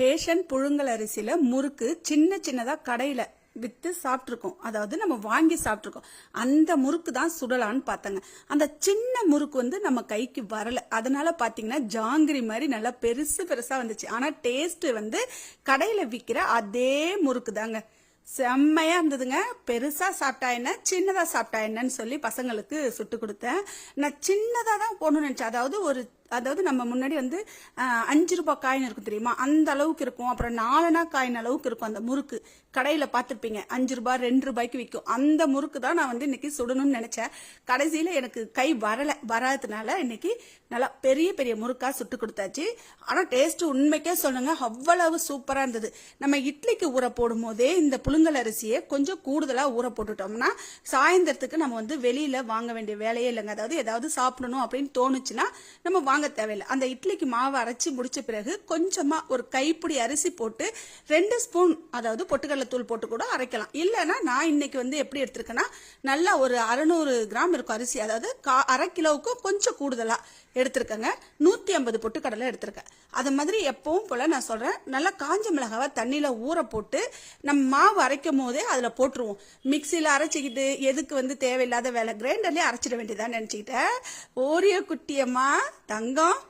Ration புழுங்கல் அரிசியில முறுக்கு சின்ன சின்னதா கடையில வித்து சாப்பிட்ருக்கோம் அதாவது நம்ம வாங்கி சாப்பிட்ருக்கோம் அந்த முறுக்கு தான் சுடலான்னு பார்த்தாங்க. அந்த சின்ன முறுக்கு வந்து நம்ம கைக்கு வரல. அதனால பார்த்தீங்கன்னா ஜாங்கிரி மாதிரி நல்லா பெருசு பெருசாக வந்துச்சு. ஆனால் டேஸ்ட் வந்து கடையில் விற்கிற அதே முறுக்கு தாங்க. செம்மையா இருந்ததுங்க. பெருசா சாப்பிட்டா என்ன? சின்னதா சாப்பிட்டா என்னன்னு சொல்லி பசங்களுக்கு சுட்டு கொடுத்தேன். நான் சின்னதா தான் போடணும்னு நினைச்சேன். அதாவது ஒரு அதாவது நம்ம முன்னாடி வந்து அஞ்சு ரூபாய் காயின் இருக்கும் தெரியுமா? அந்த அளவுக்கு இருக்கும். அப்புறம் நாலனா காயின் அளவுக்கு இருக்கும் அந்த முறுக்கு. கடையில் பார்த்துருப்பீங்க. அஞ்சு ரூபாய் ரெண்டு ரூபாய்க்கு விற்கும் அந்த முறுக்கு தான் நான் வந்து இன்னைக்கு சுடணும்னு நினைச்சேன். கடைசியில் எனக்கு கை வரலை. வராததுனால இன்னைக்கு நல்லா பெரிய பெரிய முறுக்காக சுட்டு கொடுத்தாச்சு. ஆனால் டேஸ்ட் உண்மைக்கே சொல்லுங்க அவ்வளவு சூப்பராக இருந்தது. நம்ம இட்லிக்கு ஊற போடும் போதே இந்த புழுங்கல் அரிசியை கொஞ்சம் கூடுதலாக ஊற போட்டுட்டோம்னா சாயந்தரத்துக்கு நம்ம வந்து வெளியில் வாங்க வேண்டிய வேலையே இல்லைங்க. அதாவது ஏதாவது சாப்பிடணும் அப்படின்னு தோணுச்சுன்னா நம்ம வாங்க தேவையில்லை. அந்த இட்லிக்கு மாவு அரைச்சி முடிச்ச பிறகு கொஞ்சமாக ஒரு கைப்பிடி அரிசி போட்டு ரெண்டு ஸ்பூன் அதாவது பொட்டுக்கடலை தூள் போட்டு கூட அரைக்கலாம். இல்லைன்னா நான் இன்னைக்கு வந்து எப்படி எடுத்திருக்கேன்னா நல்லா ஒரு அறநூறு கிராம் இருக்கும் அரிசி. அதாவது கா- அரை கிலோவுக்கும் கொஞ்சம் கூடுதலாக எடுத்திருக்கேங்க. நூற்றி ஐம்பது பொட்டுக்கடலை எடுத்திருக்கேன். அது மாதிரி எப்பவும் போல் நான் சொல்கிறேன் நல்லா காஞ்ச மிளகாவை தண்ணியில் ஊற போட்டு நம்ம மாவு அரைக்கும் போதே அதில் போட்டுருவோம். மிக்சியில் அரைச்சிக்கிட்டு எதுக்கு வந்து தேவையில்லாத வேலை கிரைண்டர்லேயே அரைச்சிட வேண்டியதான் நினச்சிக்கிட்டேன். ஓரியோ குட்டியம்மா தங்கம்.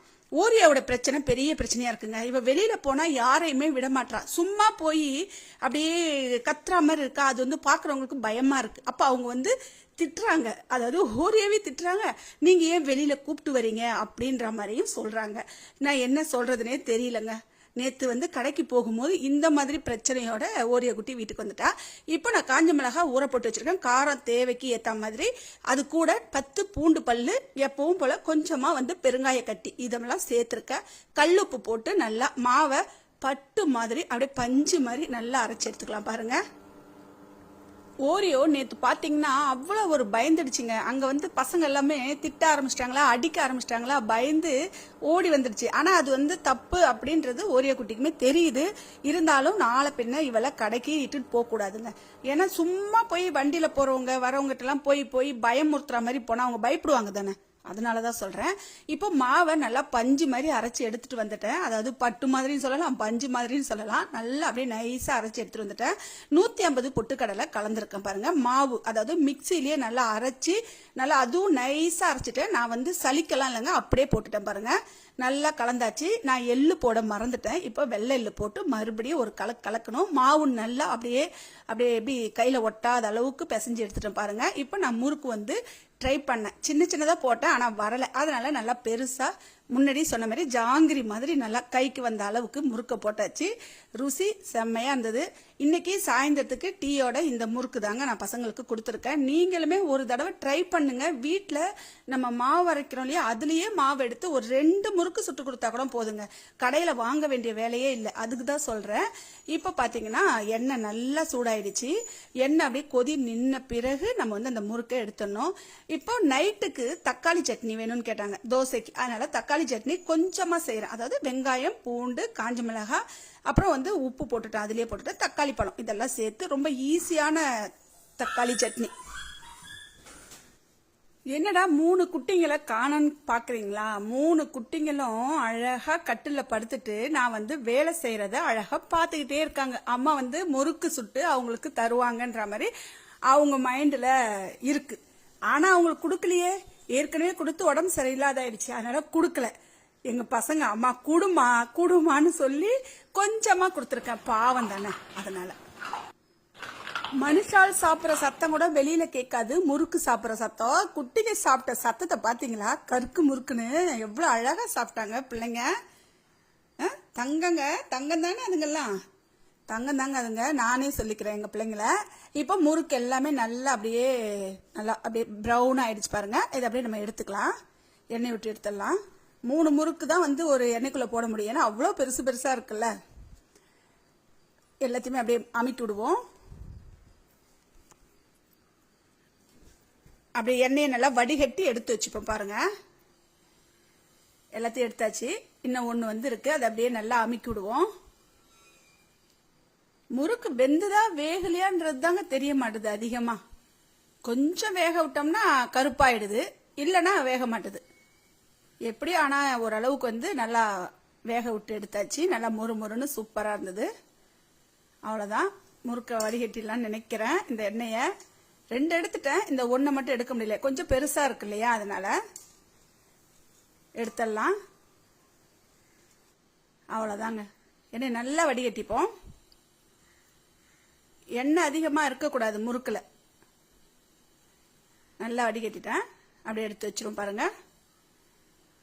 ஓரியாவோட பிரச்சனை பெரிய பிரச்சனையா இருக்குங்க. இவ வெளியில போனா யாரையுமே விட மாட்றா. சும்மா போய் அப்படியே கத்துற மாதிரி இருக்கா? அது வந்து பாக்குறவங்களுக்கு பயமா இருக்கு. அப்ப அவங்க வந்து திட்டுறாங்க. அதாவது ஓரியாவே திட்டுறாங்க. நீங்க ஏன் வெளியில கூப்பிட்டு வரீங்க? அப்படின்ற மாதிரியும் சொல்றாங்க. நான் என்ன சொல்றதுனே தெரியலங்க. நேற்று வந்து கடைக்கு போகும்போது இந்த மாதிரி பிரச்சனையோட ஓரிய குட்டி வீட்டுக்கு வந்துட்டா. இப்போ நான் காஞ்ச மிளகா ஊற போட்டு வச்சிருக்கேன். காரம் தேவைக்கு ஏற்ற மாதிரி. அது கூட பத்து பூண்டு பல்லு எப்பவும் போல கொஞ்சமாக வந்து பெருங்காய கட்டி இதெல்லாம் சேர்த்துருக்கேன் கல்லுப்பு போட்டு நல்லா மாவை பட்டு மாதிரி அப்படியே பஞ்சு மாதிரி நல்லா அரைச்சி எடுத்துக்கலாம் பாருங்கள் ஓரியோ நேத்து பாத்தீங்கன்னா அவ்வளவு ஒரு பயந்துடுச்சுங்க. அங்க வந்து பசங்க எல்லாமே திட்ட ஆரம்பிச்சிட்டாங்களா அடிக்க ஆரம்பிச்சிட்டாங்களா பயந்து ஓடி வந்துடுச்சு. ஆனா அது வந்து தப்பு அப்படின்றது ஓரியோ குட்டிக்குமே தெரியுது. இருந்தாலும் நாளை பின்ன இவளை கடைக்கு இட்டுட்டு போக கூடாதுங்க. ஏன்னா சும்மா போய் வண்டியில போறவங்க வரவங்ககிட்டலாம் போய் போய் பயமுறுத்துற மாதிரி போனா அவங்க பயப்படுவாங்க தானே. அதனால தான் சொல்கிறேன் இப்போ மாவை நல்லா பஞ்சு மாதிரி அரைச்சி எடுத்துகிட்டு வந்துட்டேன். அதாவது பட்டு மாதிரின்னு சொல்லலாம் பஞ்சு மாதிரின்னு சொல்லலாம். நல்லா அப்படியே நைஸாக அரைச்சி எடுத்துகிட்டு வந்துட்டேன். நூற்றி ஐம்பது பொட்டுக்கடலை கலந்துருக்கேன் பாருங்கள் மாவு அதாவது மிக்சிலேயே நல்லா அரைச்சி நல்லா அதுவும் நைஸாக அரைச்சிட்டு நான் வந்து சலிக்கலாம் இல்லைங்க அப்படியே போட்டுட்டேன் பாருங்கள் நல்லா கலந்தாச்சு. நான் எள்ளு போட மறந்துட்டேன். இப்போ வெள்ளை எள்ளு போட்டு மறுபடியும் ஒரு கலக் கலக்கணும். மாவு நல்லா அப்படியே அப்படியே எப்படி கையில் ஒட்டாத அளவுக்கு பிசைஞ்சு எடுத்துட்டேன் பாருங்கள் இப்போ நான் முறுக்கு வந்து ட்ரை பண்ணேன். சின்ன சின்னதாக போட்டேன் ஆனால் வரலை. அதனால நல்லா பெருசாக முன்னாடி சொன்ன மாதிரி ஜாங்கிரி மாதிரி நல்லா கைக்கு வந்த அளவுக்கு முறுக்க போட்டாச்சு. ருசி செம்மையாக இருந்தது. இன்னைக்கு சாயந்தரத்துக்கு டீயோட இந்த முறுக்கு தாங்க நான் பசங்களுக்கு கொடுத்துருக்கேன். நீங்களுமே ஒரு தடவை ட்ரை பண்ணுங்க. வீட்டில் நம்ம மாவு அரைக்கிறோம் இல்லையா அதுலேயே மாவு எடுத்து ஒரு ரெண்டு முறுக்கு சுட்டு கொடுத்தா கூட போதுங்க. கடையில் வாங்க வேண்டிய வேலையே இல்லை. அதுக்கு தான் சொல்கிறேன் இப்போ பார்த்தீங்கன்னா எண்ணெய் நல்லா சூடாயிடுச்சு. எண்ணெய் அப்படியே கொதி நின்ன பிறகு நம்ம வந்து அந்த முறுக்கை எடுத்துடணும். இப்போ நைட்டுக்கு தக்காளி சட்னி வேணும்னு கேட்டாங்க. தோசைக்கு. அதனால தக்காளி சட்னி கொஞ்சமாக செய்கிறேன் அதாவது வெங்காயம் பூண்டு காஞ்ச மிளகாய் அப்புறம் வந்து உப்பு போட்டுட்டேன் அதுலேயே போட்டுட்டு தக்காளி பழம். இதெல்லாம் சேர்த்து ரொம்ப ஈஸியான தக்காளி சட்னி. என்னடா மூணு குட்டிங்களை காணன்னு பாக்குறீங்களா? மூணு குட்டிங்களும் அழகா கட்டில படுத்துட்டு நான் வந்து வேலை செய்யறத அழகா பாத்துக்கிட்டே இருக்காங்க. அம்மா வந்து முறுக்கு சுட்டு அவங்களுக்கு தருவாங்கன்ற மாதிரி அவங்க மைண்ட்ல இருக்கு. ஆனா அவங்களுக்கு கொடுக்கலையே. ஏற்கனவே கொடுத்து உடம்பு சரியில்லாதாயிடுச்சு அதனால கொடுக்கல. எங்க பசங்க அம்மா குடுமா குடுமான்னு சொல்லி கொஞ்சமா கொடுத்துருக்கேன். பாவம் தானே அதனால. மனுஷால் சாப்பிட்ற சத்தம் கூட வெளியில கேட்காது. முறுக்கு சாப்பிட்ற சத்தம். குட்டிங்க சாப்பிட்ட சத்தத்தை பாத்தீங்களா? கருக்கு முறுக்குன்னு. எவ்வளவு அழகா சாப்பிட்டாங்க பிள்ளைங்க. தங்கங்க தங்கம் தானே அதுங்கெல்லாம். தங்கம் தாங்க அதுங்க. நானே சொல்லிக்கிறேன் எங்கள் பிள்ளைங்கள. இப்போ முறுக்கு எல்லாமே நல்லா அப்படியே நல்லா அப்படியே ப்ரௌன் ஆகிடுச்சு பாருங்கள் இதை அப்படியே நம்ம எடுத்துக்கலாம். எண்ணெய் விட்டு எடுத்துடலாம். மூணு முறுக்கு தான் வந்து ஒரு எண்ணெய்க்குள்ள போட முடியும். ஏன்னா அவ்வளோ பெருசு பெருசாக இருக்குல்ல. எல்லாத்தையுமே அப்படியே அமிட்டு விடுவோம். அப்படியே எண்ணெயை நல்லா வடிகட்டி எடுத்து வச்சுப்போம் பாருங்கள் எல்லாத்தையும் எடுத்தாச்சு. இன்னும் ஒன்று வந்து இருக்குது அதை அப்படியே நல்லா அமுக்கி விடுவோம். முறுக்கு வெந்துதா வேகலையான்றது தாங்க தெரிய மாட்டுது அதிகமா. கொஞ்சம் வேக விட்டோம்னா கருப்பாயிடுது இல்லைன்னா வேக மாட்டுது எப்படி ஆனால் ஓரளவுக்கு வந்து நல்லா வேக விட்டு எடுத்தாச்சு நல்லா மொறு மொறுன்னு சூப்பராக இருந்தது. அவ்வளோதான் முறுக்க வடிகட்டிடலாம்னு நினைக்கிறேன். இந்த எண்ணெயை ரெண்டு எடுத்துட்டேன். இந்த ஒன்றை மட்டும் எடுக்க முடியல. கொஞ்சம் பெருசாக இருக்கு இல்லையா அதனால் எடுத்துடலாம். அவ்வளோதாங்க எண்ணெய் நல்லா வடிகட்டிப்போம். எண்ணெய் அதிகமாக இருக்கக்கூடாது முறுக்கில். நல்லா வடிகட்டிட்டேன். அப்படியே எடுத்து வச்சிரும் பாருங்க.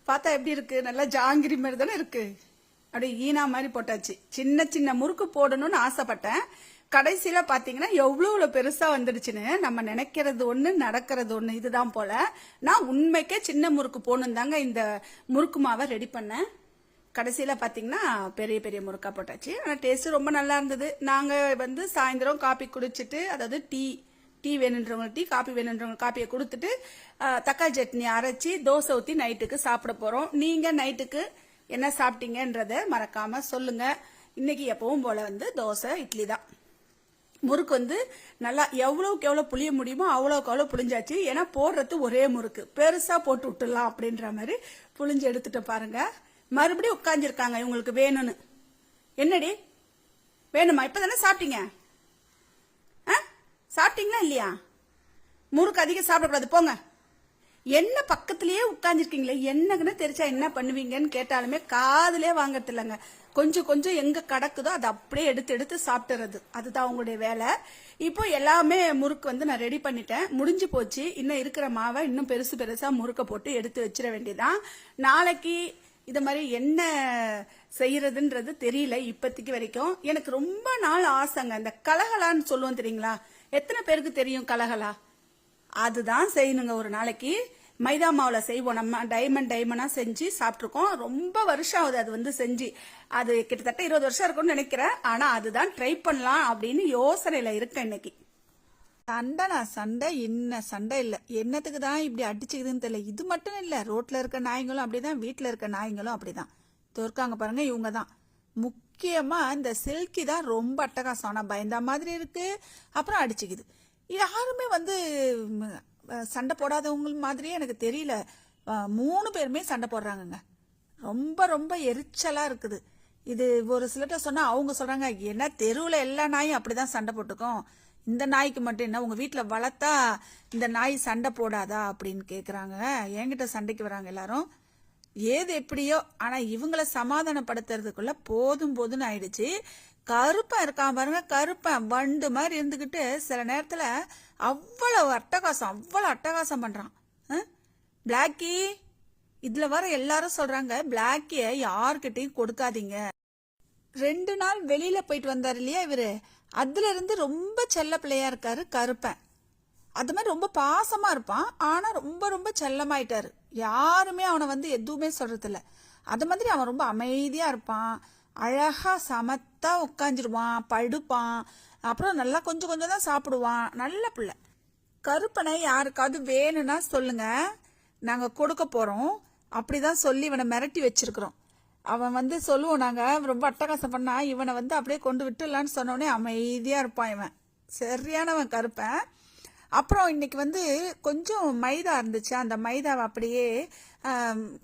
பார்த்தா எப்படி இருக்கு? நல்லா ஜாங்கிரி மாதிரி தானே இருக்கு. அப்படியே ஈனா மாதிரி போட்டாச்சு. சின்ன சின்ன முறுக்கு போடணும்னு ஆசைப்பட்டேன். கடைசியில் பார்த்தீங்கன்னா எவ்வளோ இவ்வளோ பெருசாக வந்துடுச்சுன்னு நம்ம நினைக்கிறது ஒன்று நடக்கிறது ஒன்று இதுதான் போல. நான் உண்மைக்கே சின்ன முறுக்கு போகணும் தாங்க இந்த முறுக்கு மாவை ரெடி பண்ணேன். கடைசியில் பார்த்தீங்கன்னா பெரிய பெரிய முறுக்கா போட்டாச்சு. ஆனால் டேஸ்ட்டு ரொம்ப நல்லா இருந்தது. நாங்கள் வந்து சாயந்தரம் காபி குடிச்சிட்டு அதாவது டீ டீ வேணுன்றவங்க டீ காபி வேணுன்றவங்க காப்பியை கொடுத்துட்டு தக்காளி சட்னி அரைச்சி தோசை ஊற்றி நைட்டுக்கு சாப்பிட போகிறோம் நீங்கள் நைட்டுக்கு என்ன சாப்பிட்டீங்கன்றத மறக்காமல் சொல்லுங்கள் இன்னைக்கு எப்பவும் போல வந்து தோசை இட்லி தான். முறுக்கு வந்து நல்லா எவ்வளவுக்கு எவ்வளோ புளிய முடியுமோ அவ்வளோக்கு அவ்வளோ புளிஞ்சாச்சு. ஏன்னா போடுறது ஒரே முறுக்கு. பெருசா போட்டு விட்டுடலாம் அப்படின்ற மாதிரி புளிஞ்சு எடுத்துட்டு பாருங்க. மறுபடியும் உட்காந்துருக்காங்க இவங்களுக்கு வேணும்னு. என்னடி? வேணுமா? இப்பதானே சாப்பிட்டீங்க? ஆ? சாப்பிட்டீங்களா இல்லையா? முறுக்கு அதிகம் சாப்பிடக்கூடாது போங்க. என்ன பக்கத்திலேயே உட்காந்துருக்கீங்களே என்னங்கன்னு தெரிச்சா என்ன பண்ணுவீங்கன்னு கேட்டாலுமே காதலே வாங்கறது இல்லைங்க. கொஞ்சம் கொஞ்சம் எங்க கிடக்குதோ அதை அப்படியே எடுத்து எடுத்து சாப்பிட்டுறது. அதுதான் அவங்களுடைய வேலை. இப்போ எல்லாமே முறுக்கு வந்து நான் ரெடி பண்ணிட்டேன். முடிஞ்சு போச்சு. இன்னும் இருக்கிற மாவை இன்னும் பெருசு பெருசா முறுக்க போட்டு எடுத்து வச்சிட வேண்டியதான் நாளைக்கு இது மாதிரி என்ன செய்யறதுன்றது தெரியல இப்பத்திக்கு வரைக்கும். எனக்கு ரொம்ப நாள் ஆசைங்க. இந்த கலகலான்னு சொல்லுவோம் தெரியுங்களா? எத்தனை பேருக்கு தெரியும் கலகலா? அதுதான் செய்யணுங்க ஒரு நாளைக்கு. மைதா மாவுல செய்வோம். நம்ம டைமண்ட் டைமண்டா செஞ்சு சாப்பிட்ருக்கோம் ரொம்ப வருஷம் ஆகுது அது வந்து செஞ்சு. அது கிட்டத்தட்ட இருபது வருஷம் இருக்கும்னு நினைக்கிறேன். ஆனா அதுதான் ட்ரை பண்ணலாம் அப்படின்னு யோசனையில இருக்கேன் இன்னைக்கு. சண்டைனா சண்டை என்ன? சண்டை இல்லை. என்னத்துக்கு தான் இப்படி அடிச்சுக்குதுன்னு தெரியல. இது மட்டும் இல்லை. ரோட்ல இருக்க நாய்ங்களும் அப்படிதான். வீட்டில் இருக்க நாய்ங்களும் அப்படிதான். இதோ பாருங்க இவங்க தான் முக்கியமா இந்த சில்கி தான் ரொம்ப அட்டகாசம். ஆனால் பயந்த மாதிரி இருக்கு. அப்புறம் அடிச்சுக்குது. யாருமே வந்து சண்டை போடாதவங்க மாதிரியே எனக்கு தெரியல. மூணு பேருமே சண்டை போடுறாங்கங்க. ரொம்ப ரொம்ப எரிச்சலா இருக்குது. இது ஒரு சிலர்கிட்ட சொன்னா அவங்க சொல்றாங்க ஏன்னா தெருவில் எல்லா நாயும் அப்படிதான் சண்டை போட்டுக்கும். இந்த நாய்க்கு மட்டும் என்ன உங்கள் வீட்டில் வளர்த்தா இந்த நாய் சண்டை போடாதா அப்படின்னு கேட்குறாங்க என்கிட்ட சண்டைக்கு வராங்க எல்லாரும். ஏது எப்படியோ ஆனால் இவங்கள சமாதானப்படுத்துறதுக்குள்ள போதும் போதும்னு ஆயிடுச்சு. கருப்பன் இருக்கான் பாருங்க கருப்பன் வண்டு மாதிரி இருந்துக்கிட்டு சில நேரத்தில் அவ்வளவு அட்டகாசம் அவ்வளோ அட்டகாசம் பண்ணுறான் பிளாக்கி இதில் வர எல்லாரும் சொல்கிறாங்க பிளாக்கியை யார்கிட்டயும் கொடுக்காதீங்க. ரெண்டு நாள் வெளியில போயிட்டு வந்தார் இல்லையா இவரு? அதுலேருந்து ரொம்ப செல்ல பிள்ளையாக இருக்காரு கருப்பன். அது மாதிரி ரொம்ப பாசமாக இருப்பான். ஆனால் ரொம்ப ரொம்ப செல்லமாயிட்டார். யாருமே அவனை வந்து எதுவுமே சொல்கிறதில்ல அது மாதிரி அவன் ரொம்ப அமைதியாக இருப்பான். அழகாக சமத்தாக உட்காந்துருவான் படுப்பான். அப்புறம் நல்லா கொஞ்சம் கொஞ்சம் தான் சாப்பிடுவான். நல்ல பிள்ளை. கருப்பனை யாருக்காவது வேணும்னா சொல்லுங்கள் நாங்கள் கொடுக்க அப்படி தான் சொல்லி இவனை மிரட்டி வச்சிருக்கிறோம். அவன் வந்து சொல்லுவோம் நாங்கள் ரொம்ப அட்டகாசம் பண்ணா இவனை வந்து அப்படியே கொண்டு விட்டுலான்னு சொன்னோடனே அமைதியாக இருப்பான் இவன். சரியானவன் கருப்பேன். அப்புறம் இன்னைக்கு வந்து கொஞ்சம் மைதா இருந்துச்சு. அந்த மைதாவை அப்படியே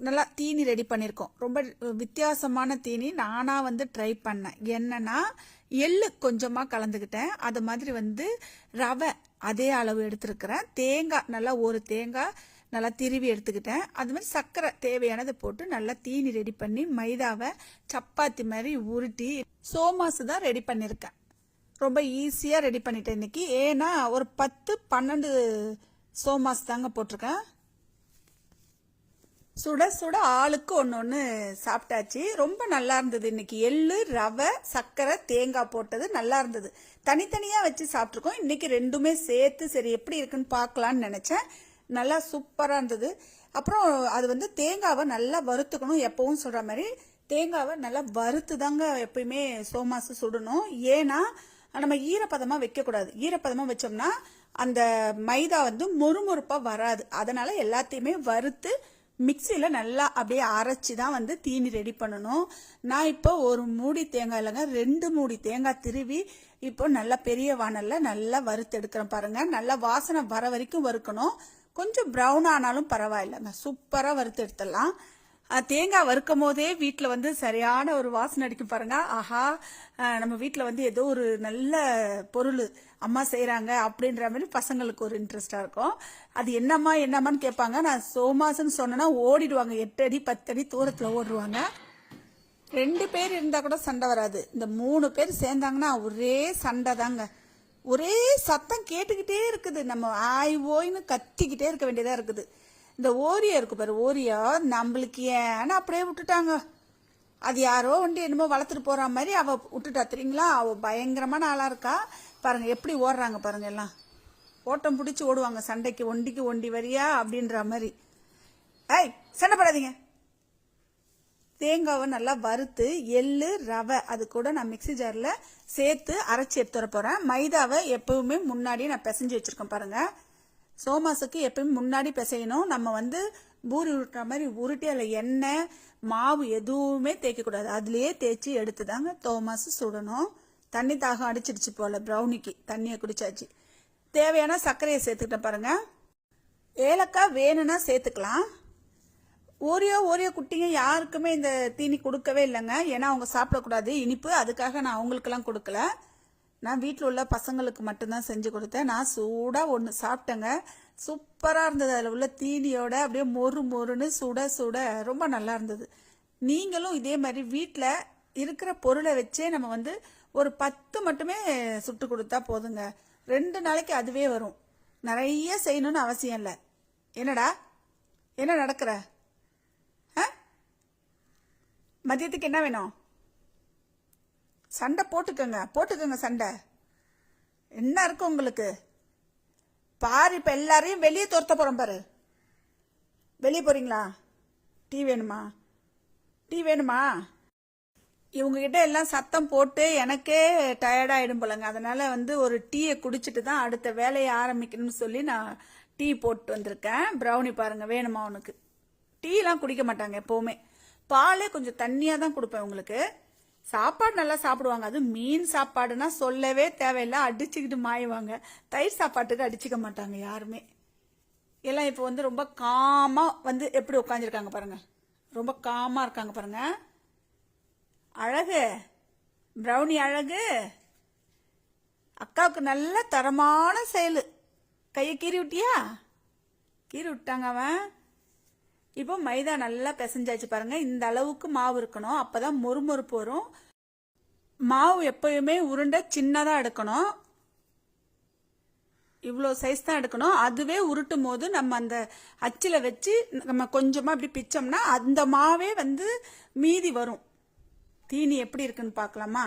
நல்லா தீனி ரெடி பண்ணியிருக்கோம். ரொம்ப வித்தியாசமான தீனி. நானாக வந்து ட்ரை பண்ணேன். என்னன்னா எள்ளு கொஞ்சமாக கலந்துக்கிட்டேன் அது மாதிரி வந்து ரவை அதே அளவு எடுத்திருக்கிறேன். தேங்காய் நல்லா ஒரு தேங்காய் நல்லா திருவி எடுத்துக்கிட்டேன். அது மாதிரி சர்க்கரை தேவையானதை போட்டு நல்லா தீனி ரெடி பண்ணி மைதாவை சப்பாத்தி மாதிரி உருட்டி சோமாசு தான் ரெடி பண்ணியிருக்கேன். ரொம்ப ஈஸியாக ரெடி பண்ணிட்டேன் இன்னைக்கு. ஏன்னா ஒரு பத்து பன்னெண்டு சோமாஸ் தாங்க போட்டிருக்கேன். சுட சுட ஆளுக்கு ஒன்று ஒன்று சாப்பிட்டாச்சு. ரொம்ப நல்லா இருந்தது இன்னைக்கு. எள்ளு ரவை சர்க்கரை தேங்காய் போட்டது நல்லா இருந்தது. தனித்தனியாக வச்சு சாப்பிட்ருக்கோம் இன்னைக்கு ரெண்டுமே சேர்த்து சரி எப்படி இருக்குன்னு பார்க்கலான்னு நினச்சேன். நல்லா சூப்பராக இருந்தது. அப்புறம் அது வந்து தேங்காவை நல்லா வறுத்துக்கணும் எப்பவும் சொல்கிற மாதிரி. தேங்காவை நல்லா வறுத்து தாங்க எப்பயுமே சோமாசு சுடணும். ஏன்னா நம்ம ஈரப்பதமாக வைக்கக்கூடாது. ஈரப்பதமாக வச்சோம்னா அந்த மைதா வந்து மொறுமொறுப்பாக வராது. அதனால் எல்லாத்தையுமே வறுத்து மிக்சியில் நல்லா அப்படியே அரைச்சி தான் வந்து தீனி ரெடி பண்ணணும். நான் இப்போ ஒரு மூடி தேங்காய் இல்லைங்க ரெண்டு மூடி தேங்காய் திருவி இப்போ நல்லா பெரிய வானலில் நல்லா வறுத்து எடுக்கிறேன் பாருங்கள் நல்லா வாசனை வர வரைக்கும் வறுக்கணும். கொஞ்சம் ப்ரௌன் ஆனாலும் பரவாயில்லைங்க சூப்பராக வறுத்து எடுத்துடலாம். தேங்காய் வறுக்கும் போதே வீட்டில் வந்து சரியான ஒரு வாசனை அடிக்கும் பாருங்க. ஆஹா நம்ம வீட்டில் வந்து ஏதோ ஒரு நல்ல பொருள் அம்மா செய்கிறாங்க அப்படின்ற மாதிரி பசங்களுக்கு ஒரு இன்ட்ரெஸ்டாக இருக்கும். அது என்னம்மா என்னம்மான்னு கேட்பாங்க. நான் சோமாசுன்னு சொன்னேன்னா ஓடிடுவாங்க. எட்டு அடி பத்து அடி தூரத்தில் ஓடுவாங்க. ரெண்டு பேர் இருந்தால் கூட சண்டை வராது. இந்த மூணு பேர் சேர்ந்தாங்கன்னா ஒரே சண்டை தாங்க ஒரே சத்தம் கேட்டுக்கிட்டே இருக்குது. நம்ம ஆய் ஓய்னு கத்திக்கிட்டே இருக்க வேண்டியதாக இருக்குது. இந்த ஓரியா இருக்கு பாரு ஓரியா. நம்மளுக்கு ஏன்னு அப்படியே விட்டுட்டாங்க. அது யாரோ வந்து என்னமோ வளர்த்துட்டு போகிற மாதிரி அவள் விட்டுட்டா தெரியுங்களா? அவள் பயங்கரமான ஆளாக இருக்கா. பாருங்கள் எப்படி ஓடுறாங்க பாருங்கள் எல்லாம். ஓட்டம் பிடிச்சி ஓடுவாங்க சண்டைக்கு ஒண்டிக்கு ஒண்டி வரியா அப்படின்ற மாதிரி. ஏய் சண்டை படாதீங்க. தேங்காவை நல்லா வறுத்து எள்ளு ரவை அது கூட நான் மிக்ஸி ஜாரில் சேர்த்து அரைச்சி எடுத்து போகிறேன் மைதாவை எப்பவுமே முன்னாடி நான் பிசைஞ்சு வச்சுருக்கேன் பாருங்கள் சோமாசுக்கு எப்பவுமே முன்னாடி பிசையணும். நம்ம வந்து பூரி உருட்டுற மாதிரி உருட்டி அதில் எண்ணெய் மாவு எதுவுமே தேய்க்கக்கூடாது. அதுலேயே தேய்ச்சி எடுத்து தாங்க தோமாசு சுடணும். தண்ணி தாகம் அடிச்சிடுச்சு போல் ப்ரௌனிக்கு. தண்ணியை குடிச்சாச்சு. தேவையான சர்க்கரையை சேர்த்துக்கிட்டேன் பாருங்கள் ஏலக்காய் வேணும்னா சேர்த்துக்கலாம். ஓரியோ ஓரியோ குட்டிங்க யாருக்குமே இந்த தீனி கொடுக்கவே இல்லைங்க. ஏன்னா அவங்க சாப்பிடக்கூடாது. இனிப்பு அதுக்காக நான் அவங்களுக்கெல்லாம் கொடுக்கல. நான் வீட்டில் உள்ள பசங்களுக்கு மட்டும்தான் செஞ்சு கொடுத்தேன். நான் சூடாக ஒன்று சாப்பிட்டேங்க. சூப்பராக இருந்தது. அதில் உள்ள தீனியோட அப்படியே மொறு மொறுன்னு சுட சுட. ரொம்ப நல்லா இருந்தது. நீங்களும் இதே மாதிரி வீட்டில் இருக்கிற பொருளை வச்சே நம்ம வந்து ஒரு பத்து மட்டுமே சுட்டு கொடுத்தா போதுங்க. ரெண்டு நாளைக்கு அதுவே வரும். நிறைய செய்யணும்னு அவசியம் இல்லை. என்னடா? என்ன நடக்கிற? மதியத்துக்கு என்ன வேணும்? சண்டை போட்டுக்கோங்க போட்டுக்கோங்க சண்டை. என்ன இருக்கு உங்களுக்கு? பாரு இப்போ எல்லாரையும் வெளியே துரத்த போகிறோம் பாரு. வெளியே போகிறீங்களா டீ வேணுமா? டீ வேணுமா? இவங்ககிட்ட எல்லாம் சத்தம் போட்டு எனக்கே டயர்டாகிடும் போலங்க. அதனால் வந்து ஒரு டீயை குடிச்சிட்டு தான் அடுத்த வேலையை ஆரம்பிக்கணும்னு சொல்லி நான் டீ போட்டு வந்திருக்கேன். ப்ரௌனி பாருங்க வேணுமா உனக்கு? டீலாம் குடிக்க மாட்டாங்க எப்போவுமே. பாலே கொஞ்சம் தண்ணியாக தான் கொடுப்பேன் உங்களுக்கு. சாப்பாடு நல்லா சாப்பிடுவாங்க. அது மீன் சாப்பாடுனா சொல்லவே தேவையில்லை. அடிச்சுக்கிட்டு மாயுவாங்க. தயிர் சாப்பாட்டுக்கு அடிச்சுக்க மாட்டாங்க யாருமே. எல்லாம் இப்போ வந்து ரொம்ப காமாக வந்து எப்படி உட்காந்துருக்காங்க பாருங்கள் ரொம்ப காமாக இருக்காங்க பாருங்கள் அழகு. ப்ரௌனி அழகு. அக்காவுக்கு நல்ல தரமான செயல். கையை கீறி விட்டியா? கீறி விட்டாங்க அவன். இப்போ மைதா நல்லா பிசைஞ்சாச்சு பாருங்க. இந்த அளவுக்கு மாவு இருக்கணும். அப்பதான் மொறுமொறுப்பு வரும். மாவு எப்பயுமே உருண்டை சின்னதாக எடுக்கணும். இவ்வளோ சைஸ் தான் எடுக்கணும். அதுவே உருட்டும் போது நம்ம அந்த அச்சில் வச்சு நம்ம கொஞ்சமாக இப்படி பிச்சோம்னா அந்த மாவே வந்து மீதி வரும். தீனி எப்படி இருக்குன்னு பார்க்கலாமா?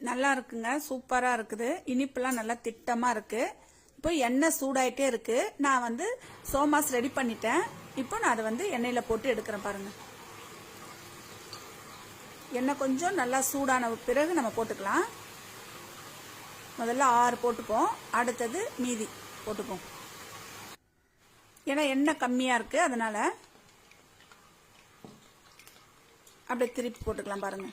நல்லா இருக்குங்க. சூப்பராக இருக்குது. இனிப்புலாம் நல்லா திட்டமாக இருக்குது இப்போ எண்ணெய் சூடாயிட்டே இருக்கு. நான் வந்து சோமாஸ் ரெடி பண்ணிட்டேன். இப்போ நான் அதை வந்து எண்ணெயில் போட்டு எடுக்கிறேன் பாருங்க. எண்ணெய் கொஞ்சம் நல்லா சூடான பிறகு நம்ம போட்டுக்கலாம். முதல்ல ஆறு போட்டுப்போம். அடுத்தது மீதி போட்டுப்போம். ஏன்னா எண்ணெய் கம்மியாக இருக்கு அதனால அப்படியே திருப்பி போட்டுக்கலாம் பாருங்க.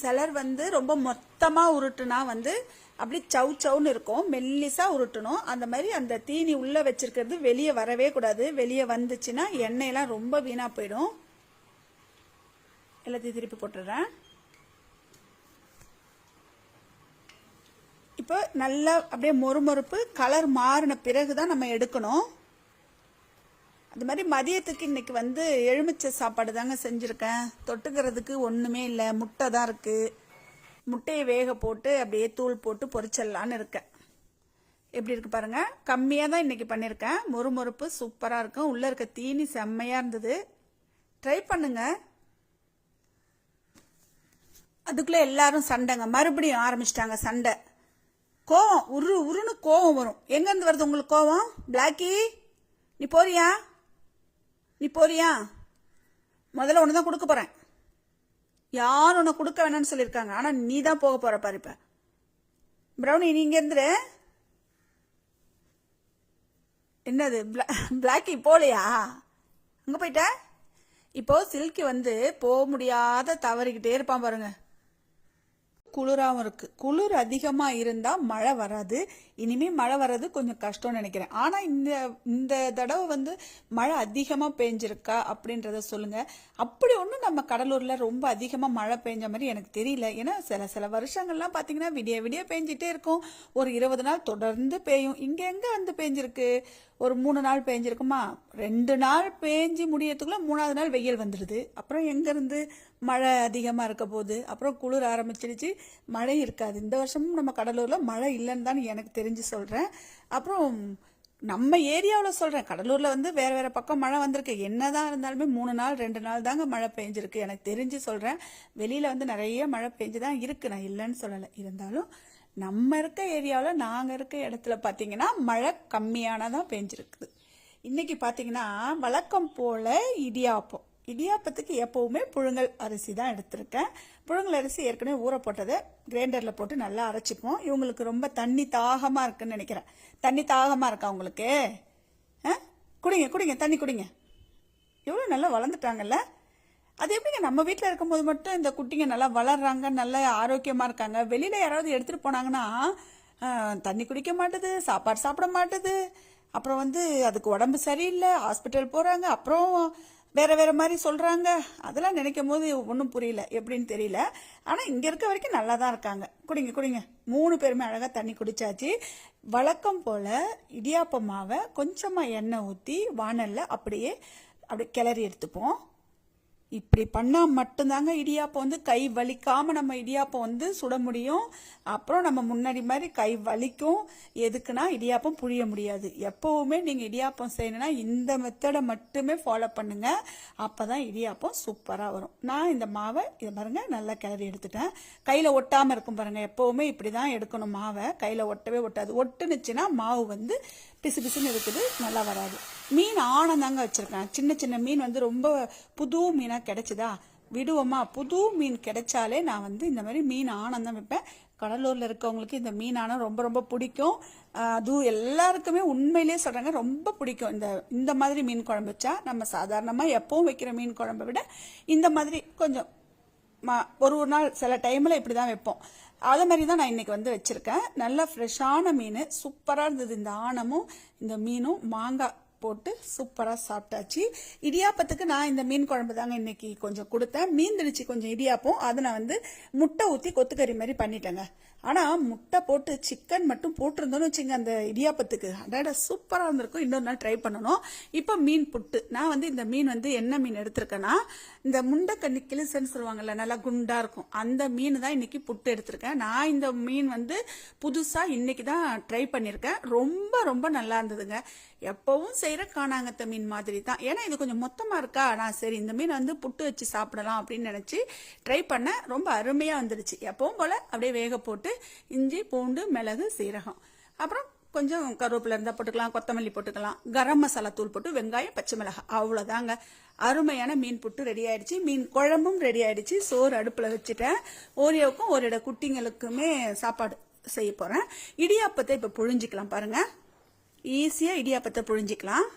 சிலர் வந்து ரொம்ப மொத்தமாக உருட்டுனா வந்து அப்படி சவு சவுன்னு இருக்கும். மெல்லிசா உருட்டணும். அந்த மாதிரி அந்த தீனி உள்ள வச்சிருக்கிறது வெளியே வரவே கூடாது. வெளியே வந்துச்சுன்னா எண்ணெயெல்லாம் ரொம்ப வீணா போயிடும். எல்லாத்தையும் திருப்பி போட்டுடுறேன். இப்போ நல்லா அப்படியே மொறுமொறுப்பு கலர் மாறின பிறகு தான் நம்ம எடுக்கணும். அது மாதிரி மதியத்துக்கு இன்னைக்கு வந்து எலுமிச்சை சாப்பாடு தாங்க செஞ்சுருக்கேன். தொட்டுக்கிறதுக்கு ஒன்றுமே இல்லை. முட்டை தான் இருக்குது முட்டையை வேக போட்டு அப்படியே தூள் போட்டு பொரிச்சிடலான்னு இருக்கேன். எப்படி இருக்கு பாருங்க? கம்மியாக தான் இன்னைக்கு பண்ணியிருக்கேன் மொறுமொறுப்பு சூப்பராக இருக்கும். உள்ளே இருக்க தீனி செம்மையாக இருந்தது. ட்ரை பண்ணுங்க. அதுக்குள்ளே எல்லாரும் சண்டைங்க. மறுபடியும் ஆரம்பிச்சிட்டாங்க சண்டை. கோவம் உரு உருன்னு கோவம் வரும். எங்கேருந்து வருது உங்களுக்கு கோவம்? பிளாக்கி நீ போறியா? நீ போறியா? முதல்ல ஒன்று தான் கொடுக்க போகிறேன் யாரும் உன்னை கொடுக்க வேணாம்னு சொல்லியிருக்காங்க. ஆனால் நீ தான் போக போகிற பாரு இப்போ. ப்ரௌனி நீ இங்கே இருந்துரு. என்னது? பிளா- பிளாக்கி போகலையா அங்கே போயிட்ட? இப்போ சில்கி வந்து போக முடியாத தவறிக்கிட்டே இருப்பான் பாருங்க. குளிராகவும் இருக்குது குளிர் அதிகமாக இருந்தால் மழை வராது. இனிமே மழை வர்றது கொஞ்சம் கஷ்டம்னு நினைக்கிறேன். ஆனா இந்த இந்த தடவை வந்து மழை அதிகமா பெஞ்சிருக்கா அப்படின்றத சொல்லுங்க. அப்படி ஒன்றும் நம்ம கடலூர்ல ரொம்ப அதிகமா மழை பெஞ்ச மாதிரி எனக்கு தெரியல. ஏன்னா சில சில வருஷங்கள்லாம் பாத்தீங்கன்னா விடிய விடிய பெஞ்சிட்டே இருக்கும். ஒரு இருபது நாள் தொடர்ந்து பெய்யும். இங்க எங்க வந்து பெஞ்சிருக்கு? ஒரு மூணு நாள் பெஞ்சிருக்குமா? ரெண்டு நாள் பேஞ்சு முடியறதுக்குள்ள மூணாவது நாள் வெயில் வந்துடுது. அப்புறம் எங்க இருந்து மழை அதிகமாக இருக்க போகுது? அப்புறம் குளிர் ஆரம்பிச்சிடுச்சு. மழை இருக்காது. இந்த வருஷமும் நம்ம கடலூரில் மழை இல்லைன்னு தான் எனக்கு தெரிஞ்சு சொல்றேன். அப்புறம் நம்ம ஏரியாவில் சொல்கிறேன் கடலூரில் வந்து வேறு வேறு பக்கம் மழை வந்திருக்கு. என்னதான் இருந்தாலுமே மூணு நாள் ரெண்டு நாள் தாங்க மழை பெஞ்சிருக்கு. எனக்கு தெரிஞ்சு சொல்கிறேன் வெளியில் வந்து நிறைய மழை பெஞ்சு தான் இருக்குது நான் இல்லைன்னு சொல்லலை. இருந்தாலும் நம்ம இருக்க ஏரியாவில் நாங்கள் இருக்க இடத்துல பார்த்தீங்கன்னா மழை கம்மியானதான் பெஞ்சிருக்குது. இன்றைக்கி பார்த்தீங்கன்னா வழக்கம் போல் இடியாப்பம். இடியாப்பத்துக்கு எப்போவுமே புழுங்கல் அரிசி தான் எடுத்திருக்கேன். புழுங்கல் அரிசி ஏற்கனவே ஊற போட்டதை கிரைண்டரில் போட்டு நல்லா அரைச்சிப்போம் இவங்களுக்கு ரொம்ப தண்ணி தாகமாக இருக்குன்னு நினைக்கிறேன். தண்ணி தாகமாக இருக்கா உங்களுக்கு? ஆ? குடிங்க குடிங்க தண்ணி குடிங்க. எவ்வளோ நல்லா வளர்ந்துட்டாங்கல்ல? அது எப்படிங்க? நம்ம வீட்டில் இருக்கும்போது மட்டும் இந்த குட்டிங்க நல்லா வளர்றாங்க நல்லா ஆரோக்கியமாக இருக்காங்க. வெளியில் யாராவது எடுத்துகிட்டு போனாங்கன்னா தண்ணி குடிக்க மாட்டுது சாப்பாடு சாப்பிட மாட்டுது. அப்புறம் வந்து அதுக்கு உடம்பு சரியில்லை ஹாஸ்பிட்டல் போகிறாங்க அப்புறம் வேறு வேறு மாதிரி சொல்கிறாங்க அதெல்லாம் நினைக்கும் போது ஒன்றும் புரியல. எப்படின்னு தெரியல. ஆனால் இங்கே இருக்க வரைக்கும் நல்லா தான் இருக்காங்க. குடிங்க குடிங்க. மூணு பேருமே அழகாக தண்ணி குடிச்சாச்சு. வழக்கம் போல் இடியாப்ப மாவை கொஞ்சமாக எண்ணெய் ஊற்றி வானலில் அப்படியே அப்படியே கிளறி எடுத்துப்போம். இப்படி பண்ணால் மட்டும்தாங்க இடியாப்பம் வந்து கை வலிக்காமல் நம்ம இடியாப்பம் வந்து சுட முடியும். அப்புறம் நம்ம முன்னாடி மாதிரி கை வலிக்கும். எதுக்குன்னா இடியாப்பம் புழிய முடியாது. எப்போவுமே நீங்கள் இடியாப்பம் செய்யணும்னா இந்த மெத்தடை மட்டுமே ஃபாலோ பண்ணுங்கள் அப்போ தான் இடியாப்பம் சூப்பராக வரும். நான் இந்த மாவை இதை பாருங்கள் நல்லா கிளறி எடுத்துட்டேன். கையில் ஒட்டாமல் இருக்கும் பாருங்கள் எப்போவுமே இப்படி தான் எடுக்கணும் மாவை. கையில் ஒட்டவே ஒட்டாது. ஒட்டுனுச்சுன்னா மாவு வந்து பிசு பிசுன்னு இருக்குது நல்லா வராது. மீன் ஆனந்தாங்க வச்சுருக்கேன். வச்சிருக்கேன் சின்ன சின்ன மீன் வந்து ரொம்ப புது மீனாக கிடைச்சுதா? விடுவோமா? புது மீன் கிடைச்சாலே நான் வந்து இந்த மாதிரி மீன் ஆனந்தம் வைப்பேன். கடலூரில் இருக்கவங்களுக்கு இந்த மீன் ரொம்ப ரொம்ப பிடிக்கும். அதுவும் எல்லாருக்குமே உண்மையிலே சொல்கிறாங்க ரொம்ப பிடிக்கும். இந்த இந்த மாதிரி மீன் குழம்பு வச்சா நம்ம சாதாரணமாக எப்பவும் வைக்கிற மீன் குழம்பை விட இந்த மாதிரி கொஞ்சம் ம- ஒரு ஒரு நாள் சில டைமில் இப்படி தான் வைப்போம். அதே மாதிரி தான் நான் இன்றைக்கி வந்து வச்சுருக்கேன். நல்லா ஃப்ரெஷ்ஷான மீன் சூப்பராக இருந்தது இந்த ஆணமும் இந்த மீனும். மாங்காய் போட்டு சூப்பராக சாப்பிட்டாச்சு. இடியாப்பத்துக்கு நான் இந்த மீன் குழம்பு தாங்க இன்னைக்கு கொஞ்சம் கொடுத்தேன். மீந்திருச்சு கொஞ்சம் இடியாப்பம். அதை நான் வந்து முட்டை ஊற்றி கொத்துக்கறி மாதிரி பண்ணிட்டேங்க. ஆனால் முட்டை போட்டு சிக்கன் மட்டும் போட்டிருந்தோன்னு வச்சுங்க அந்த இடியாப்பத்துக்கு. அடாட சூப்பராக இருந்திருக்கும். இன்னொரு நாள் ட்ரை பண்ணணும். இப்போ மீன் புட்டு. நான் வந்து இந்த மீன் வந்து என்ன மீன் எடுத்திருக்கேன்னா இந்த முண்டைக்கண்ணி கிளிசன்னு சொல்லுவாங்கல்ல நல்லா குண்டாக இருக்கும். அந்த மீன் தான் இன்னைக்கு புட்டு எடுத்திருக்கேன். நான் இந்த மீன் வந்து புதுசாக இன்னைக்கு தான் ட்ரை பண்ணியிருக்கேன் ரொம்ப ரொம்ப நல்லா இருந்ததுங்க. எப்பவும் செய்கிற காணாங்கத்த மீன் மாதிரி தான். ஏன்னா இது கொஞ்சம் மொத்தமாக இருக்கா? நான் சரி இந்த மீன் வந்து புட்டு வச்சு சாப்பிடலாம் அப்படின்னு நினச்சி ட்ரை பண்ணேன். ரொம்ப அருமையாக வந்துடுச்சு எப்பவும் போல் அப்படியே வேக போட்டு இஞ்சி பூண்டு மிளகு சீரகம். அப்புறம் கொஞ்சம் கருவேப்பில இருந்தால் போட்டுக்கலாம் கொத்தமல்லி போட்டுக்கலாம். கரம் மசாலா தூள் போட்டு வெங்காயம் பச்சை மிளகாய் அவ்வளோதாங்க அருமையான மீன் புட்டு ரெடி ஆயிடுச்சு. மீன் குழம்பும் ரெடி ஆயிடுச்சு. சோறு அடுப்பில் வச்சுட்டேன். ஓரியோவுக்கும் ஒரு இட குட்டிங்களுக்குமே சாப்பாடு செய்ய போகிறேன் இடியாப்பத்தை இப்போ புழிஞ்சிக்கலாம் பாருங்கள் ஈஸியாக இடியாப்பத்தை புழிஞ்சிக்கலாம்.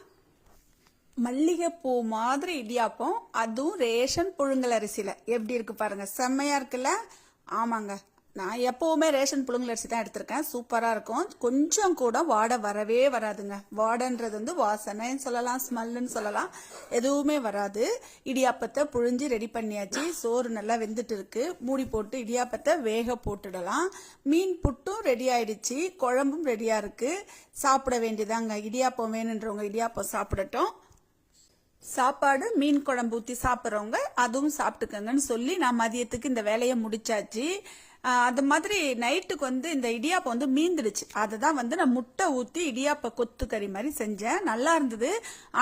மல்லிகைப்பூ மாதிரி இடியாப்பம் அதுவும் ரேஷன் புழுங்கல் அரிசியில். எப்படி இருக்கு பாருங்கள் செம்மையாக இருக்குல்ல? ஆமாங்க. நான் எப்போவுமே ரேஷன் புழுங்கல் அரிசி தான் எடுத்திருக்கேன். சூப்பராக இருக்கும். கொஞ்சம் கூட வாடை வரவே வராதுங்க. வாடைன்றது வந்து வாசனைன்னு சொல்லலாம் ஸ்மெல்லுன்னு சொல்லலாம். எதுவுமே வராது. இடியாப்பத்தை புழிஞ்சு ரெடி பண்ணியாச்சு. சோறு நல்லா வெந்துட்டு இருக்கு. மூடி போட்டு இடியாப்பத்தை வேக போட்டுடலாம். மீன் புட்டும் ரெடி ஆயிடுச்சு. குழம்பும் ரெடியாக இருக்கு. சாப்பிட வேண்டியதாங்க. இடியாப்பம் வேணுன்றவங்க இடியாப்பம் சாப்பிடட்டும். சாப்பாடு மீன் குழம்பு ஊற்றி சாப்பிட்றவங்க அதுவும் சாப்பிட்டுக்கங்கன்னு சொல்லி நான் மதியத்துக்கு இந்த வேலையை முடிச்சாச்சு. அது மாதிரி நைட்டுக்கு வந்து இந்த இடியாப்பம் வந்து மீந்துடுச்சு. அதை தான் வந்து நான் முட்டை ஊற்றி இடியாப்ப கொத்து கறி மாதிரி செஞ்சேன். நல்லா இருந்தது.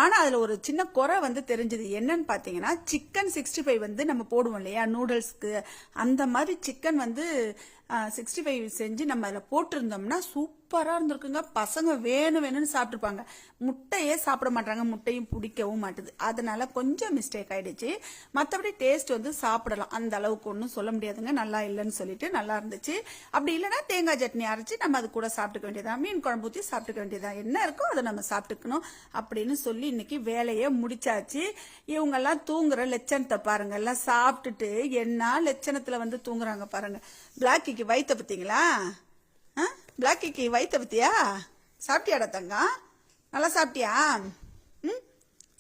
ஆனால் அதில் ஒரு சின்ன குறை வந்து தெரிஞ்சது. என்னன்னு பார்த்தீங்கன்னா சிக்கன் சிக்ஸ்டி ஃபைவ் வந்து நம்ம போடுவோம் இல்லையா நூடுல்ஸ்க்கு அந்த மாதிரி சிக்கன் வந்து சிக்ஸ்டி ஃபைவ் செஞ்சு நம்ம அதில் போட்டிருந்தோம்னா சூப்பராக இருந்திருக்குங்க. பசங்க வேணும் வேணும்னு சாப்பிட்ருப்பாங்க முட்டையே சாப்பிட மாட்டாங்க. முட்டையும் பிடிக்கவும் மாட்டுது. அதனால கொஞ்சம் மிஸ்டேக் ஆயிடுச்சு. மற்றபடி டேஸ்ட் வந்து சாப்பிடலாம். அந்த அளவுக்கு ஒன்றும் சொல்ல முடியாதுங்க. நல்லா இல்லைன்னு சொல்லிட்டு நல்லா இருந்துச்சு. அப்படி இல்லைன்னா தேங்காய் சட்னி அரைச்சி நம்ம அது கூட சாப்பிட்டுக்க வேண்டியதான் மீன் குழம்பு ஊற்றி சாப்பிட்டுக்க வேண்டியதான் என்ன இருக்கோ அதை நம்ம சாப்பிட்டுக்கணும் அப்படின்னு சொல்லி இன்னைக்கு வேலையை முடிச்சாச்சு. இவங்கெல்லாம் தூங்குற லட்சணத்தை பாருங்க. எல்லாம் சாப்பிட்டுட்டு என்ன லட்சணத்தில் வந்து தூங்குறாங்க பாருங்க. பிளாக்கிக்கு வயிற்றை பற்றிங்களா ஆ? பிளாக்கிக்கு வயிற்ற பத்தியா? சாப்பிட்டியாடா தங்கம்? நல்லா சாப்பிட்டியா? ம்?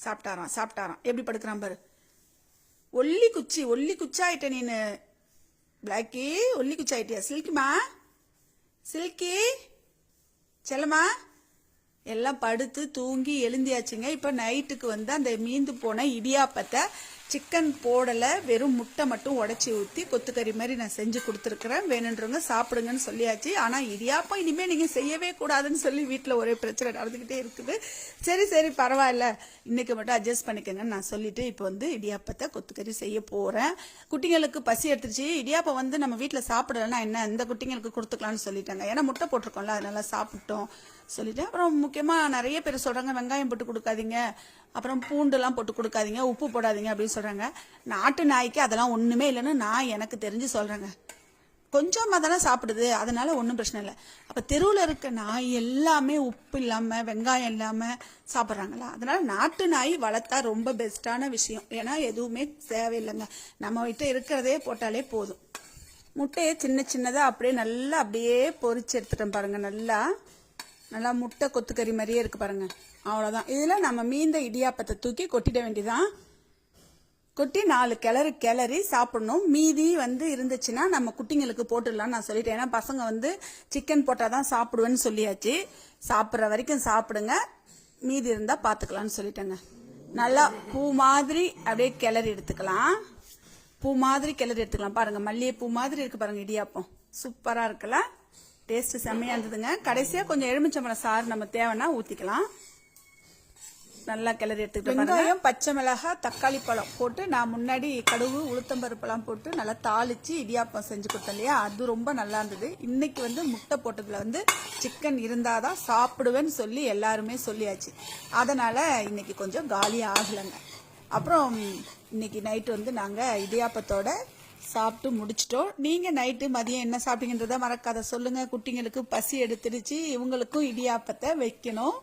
சாப்பிட்டாராம் சாப்பிட்டாராம். எப்படி படுக்கிறான் பாரு. ஒல்லி குச்சி ஒல்லி குச்சாயிட்ட நீனு. பிளாக்கி ஒல்லி குச்சாயிட்டியா? சில்கிமா சில்கி செல்லம்மா எல்லாம் படுத்து தூங்கி எழுந்தியாச்சுங்க. இப்போ நைட்டுக்கு வந்து அந்த மீந்து போன இடியாப்பத்தை சிக்கன் போடலை வெறும் முட்டை மட்டும் உடச்சி ஊற்றி கொத்துக்கறி மாதிரி நான் செஞ்சு கொடுத்துருக்குறேன். வேணுன்றவங்க சாப்பிடுங்கன்னு சொல்லியாச்சு. ஆனால் இடியாப்பம் இனிமேல் நீங்கள் செய்யவே கூடாதுன்னு சொல்லி வீட்டில் ஒரே பிரச்சனை நடந்துக்கிட்டே இருக்குது. சரி சரி பரவாயில்ல. இன்றைக்கி மட்டும் அட்ஜஸ்ட் பண்ணிக்கங்கன்னு நான் சொல்லிட்டு இப்போ வந்து இடியாப்பத்தை கொத்துக்கறி செய்ய போகிறேன் குட்டிங்களுக்கு பசி எடுத்துருச்சு. இடியாப்பம் வந்து நம்ம வீட்டில் சாப்பிடலன்னா என்ன? இந்த குட்டிங்களுக்கு கொடுத்துக்கலாம்னு சொல்லிட்டாங்க. ஏன்னா முட்டை போட்டிருக்கோம்ல அதனால சாப்பிட்டோம். சொல்லிட்டு அப்புறம் முக்கியமாக நிறைய பேர் சொல்கிறாங்க வெங்காயம் போட்டு கொடுக்காதீங்க அப்புறம் பூண்டுலாம் போட்டு கொடுக்காதீங்க உப்பு போடாதீங்க அப்படின்னு சொல்கிறாங்க நாட்டு நாய்க்கு அதெல்லாம் ஒன்றுமே இல்லைன்னு நான் எனக்கு தெரிஞ்சு சொல்கிறேங்க கொஞ்சமாக தானே சாப்பிடுது அதனால ஒன்றும் பிரச்சனை இல்லை. அப்போ தெருவில் இருக்க நாய் எல்லாமே உப்பு இல்லாமல் வெங்காயம் இல்லாமல் சாப்பிட்றாங்களா? அதனால நாட்டு நாய் வளர்த்தா ரொம்ப பெஸ்ட்டான விஷயம். ஏன்னா எதுவுமே தேவையில்லைங்க. நம்ம கிட்ட இருக்கிறதே போட்டாலே போதும். முட்டையை சின்ன சின்னதாக அப்படியே நல்லா அப்படியே பொறிச்சு எடுத்துட்டேன் பாருங்கள் நல்லா. நல்லா முட்டை கொத்துக்கறி மாதிரியே இருக்குது பாருங்க. அவ்வளோதான் இதில் நம்ம மீந்த இடியாப்பத்தை தூக்கி கொட்டிட வேண்டியதான் கொட்டி நாலு கிளறு கிளறி சாப்பிடணும். மீதி வந்து இருந்துச்சுன்னா நம்ம குட்டிங்களுக்கு போட்டுடலாம் நான் சொல்லிட்டேன். ஏன்னா பசங்க வந்து சிக்கன் போட்டால் தான் சாப்பிடுவேன்னு சொல்லியாச்சு. சாப்பிட்ற வரைக்கும் சாப்பிடுங்க. மீதி இருந்தால் பார்த்துக்கலான்னு சொல்லிட்டேங்க. நல்லா பூ மாதிரி அப்படியே கிளறி எடுத்துக்கலாம். பூ மாதிரி கிளறி எடுத்துக்கலாம். பாருங்கள் மல்லிகை பூ மாதிரி இருக்குது பாருங்கள் இடியாப்பம். சூப்பராக இருக்குல்ல? டேஸ்ட் செம்மையா இருந்ததுங்க. கடைசியாக கொஞ்சம் எலுமிச்சம்பழம் சாறு நம்ம தேவைன்னா ஊற்றிக்கலாம் நல்லா கிளறி எடுத்துக்கிட்டு வெங்காயம் பச்சை மிளகாய் தக்காளி பழம் போட்டு நான் முன்னாடி கடுகு உளுத்தம்பருப்பெல்லாம் போட்டு நல்லா தாளிச்சு இடியாப்பம் செஞ்சு கொடுத்தேன் இல்லையா? அது ரொம்ப நல்லா இருந்தது. இன்னைக்கு வந்து முட்டை போட்டதுல வந்து சிக்கன் இருந்தாதான் சாப்பிடுவேன்னு சொல்லி எல்லாருமே சொல்லியாச்சு. அதனால இன்னைக்கு கொஞ்சம் காலி ஆகலைங்க. அப்புறம் இன்னைக்கு நைட்டு வந்து நாங்கள் இடியாப்பத்தோட சாப்பிட்டு முடிச்சிட்டோம். நீங்கள் நைட்டு மதியம் என்ன சாப்பிட்டீங்கன்றத மறக்காத. சொல்லுங்கள் குட்டிங்களுக்கு பசி எடுத்துருச்சு இவங்களுக்கும் இடியாப்பத்தை வைக்கணும்.